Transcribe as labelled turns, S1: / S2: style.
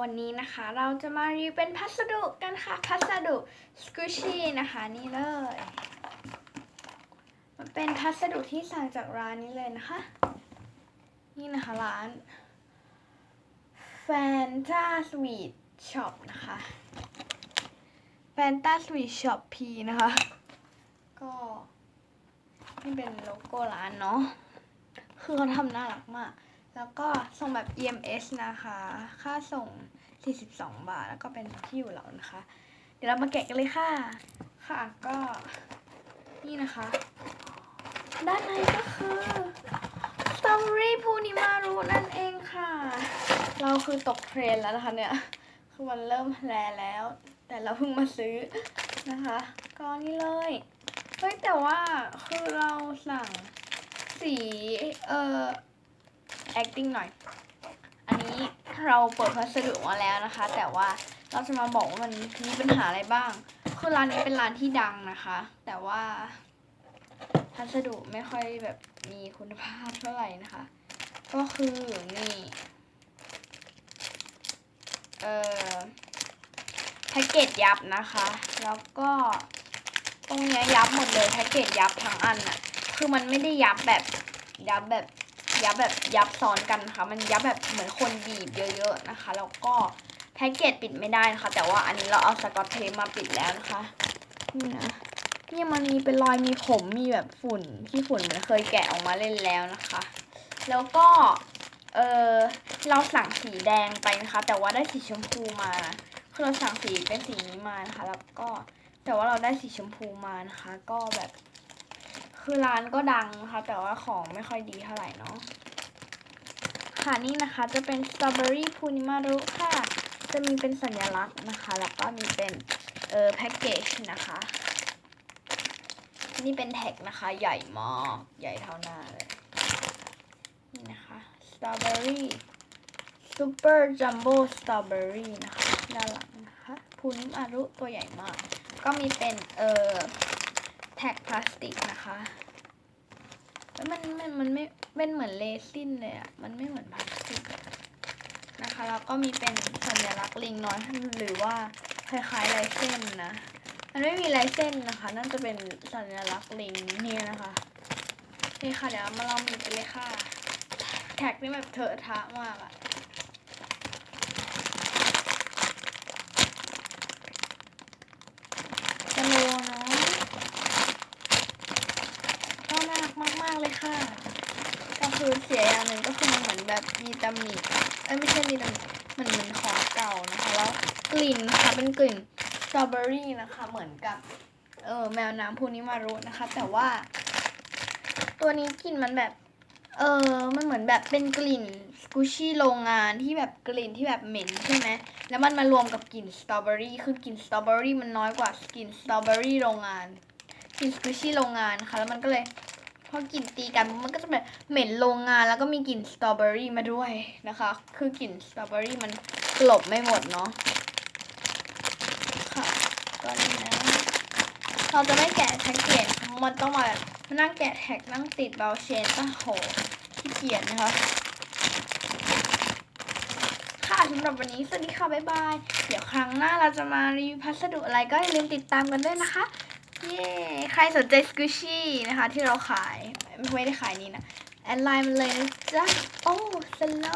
S1: วันนี้นะคะ เราจะมารีวิวเป็นพัสดุกันค่ะ พัสดุสกูชี่นะคะนี่เลย มันเป็นพัสดุที่สั่งจากร้านนี้เลยนะคะ นี่นะคะร้าน Fanta Sweet Shop นะคะ Fanta Sweet Shop P นะคะ ก็นี่เป็นโลโก้ร้านเนาะคือเขาทำน่ารักมาก แล้วก็ส่งแบบ EMS นะคะ ค่าส่ง 42 บาท แล้วก็เป็นที่อยู่เรานะคะ เดี๋ยวเรามาแกะกันเลยค่ะ ค่ะก็นี่นะคะ ด้านในก็คือสตรอเบอรี่พูนิมารุนั่นเองค่ะ เราคือตกเทรนแล้วนะคะเนี่ย คือมันเริ่มแรแล้ว แต่เราเพิ่งมาซื้อนะคะ ก็นี่เลย เฮ้ยแต่ว่าคือเราสั่งสี เอ่อ acting หน่อย อันนี้เราเปิดพัสดุมาแล้วนะคะ แต่ว่าเราจะมาบอกว่ามันมีปัญหาอะไรบ้าง คือร้านนี้เป็นร้านที่ดังนะคะ แต่ว่าพัสดุไม่ค่อยแบบมีคุณภาพเท่าไหร่นะคะ ก็คือนี่เอ่อแพ็กเกจยับนะคะ แล้วก็ตรงนี้ยับหมดเลยแพ็กเกจยับทั้งอันน่ะคือมันไม่ได้ยับแบบยับแบบ ยับแบบยับซ้อนกันนะคะ มันยับแบบเหมือนคนบีบเยอะๆนะคะแล้วก็แพ็กเกจปิดไม่ได้นะคะ แต่ว่าอันนี้เราเอาสกอตเทปมาปิดแล้วนะคะนี่นะเนี่ยมันมีเป็นรอยมีผมมีแบบฝุ่นที่ฝุ่นเหมือนเคยแกะออกมาเล่นแล้วนะคะ แล้วก็เออเราสั่งสีแดงไปนะคะ แต่ว่าได้สีชมพูมาคือเราสั่งสีเป็นสีนี้มานะคะ แล้วก็แต่ว่าเราได้สีชมพูมานะคะ ก็แบบ คือร้านก็ดังนะคะแต่ว่าของไม่ค่อยดีเท่าไหร่เนาะค่ะนี่นะคะจะเป็นสตรอเบอรี่พูนิมารุค่ะจะมีเป็นสัญลักษณ์นะคะ แล้วก็มีเป็นเออแพ็กเกจนะคะ นี่เป็นแท็กนะคะ ใหญ่มากใหญ่เท่าหน้าเลย นี่นะคะสตรอเบอรี่ซูเปอร์จัมโบ้สตรอเบอรี่นะคะด้านหลังนะคะพูนิมารุตัวใหญ่มาก ก็มีเป็นเอ่อ แท็กพลาสติกนะคะแล้วมันมันมันไม่เป็นเหมือนเรซินเลยอะมันไม่เหมือนพลาสติกนะคะแล้วก็มีเป็นสัญลักษณ์ลิงน้อยหรือว่าคล้ายๆลายเส้นนะ มันไม่มีลายเส้นนะคะ นั่นจะเป็นสัญลักษณ์ลิงนี่นะคะนี่ค่ะเดี๋ยวมาลองดูกันเลยค่ะ แท็กนี่แบบเถอะทะมากอะจะโลเนาะก็น่ารักมาก ๆ เลยค่ะก็คือเสียอย่างหนึ่งก็คือมันเหมือนแบบมีตำหนิเอ้ยไม่ใช่มีตำหนิมันเหมือนของเก่านะคะแล้วกลิ่นนะคะเป็นกลิ่นสตรอเบอรี่นะคะเหมือนกับเออแมวน้ำพูนิมารุนะคะ แต่ว่า ตัวนี้กลิ่นมันแบบ เออมันเหมือนแบบเป็นกลิ่นสกูชี่โรงงานที่แบบกลิ่นที่แบบเหม็นใช่ไหมแล้วมันมารวมกับกลิ่นสตรอเบอรี่คือกลิ่นสตรอเบอรี่มันน้อยกว่ากลิ่นสตรอเบอรี่โรงงานกลิ่นสกูชี่โรงงานค่ะ แล้วมันก็เลย พอกลิ่นตีกันมันก็จะแบบเหม็นโรงงานแล้วก็มีกลิ่นสตรอเบอรี่มาด้วยนะคะ คือกลิ่นสตรอเบอรี่มันกลบไม่หมดเนาะค่ะก็นี่นะเราจะไม่แกะแพ็กเกจมันต้องมาแบบนั่งแกะแท็กนั่งติดเบลเชนป่ะโหขี้เกียจนะคะค่ะสำหรับวันนี้สวัสดีค่ะ บ๊ายบาย เดี๋ยวครั้งหน้าเราจะมารีวิวพัสดุอะไรก็อย่าลืมติดตามกันด้วยนะคะ เย้ใครสนใจสกูชี่นะคะที่เราขาย ไม่ได้ขายนี่นะ แอดไลน์มันเลยนะจ๊ะ โอ้สโล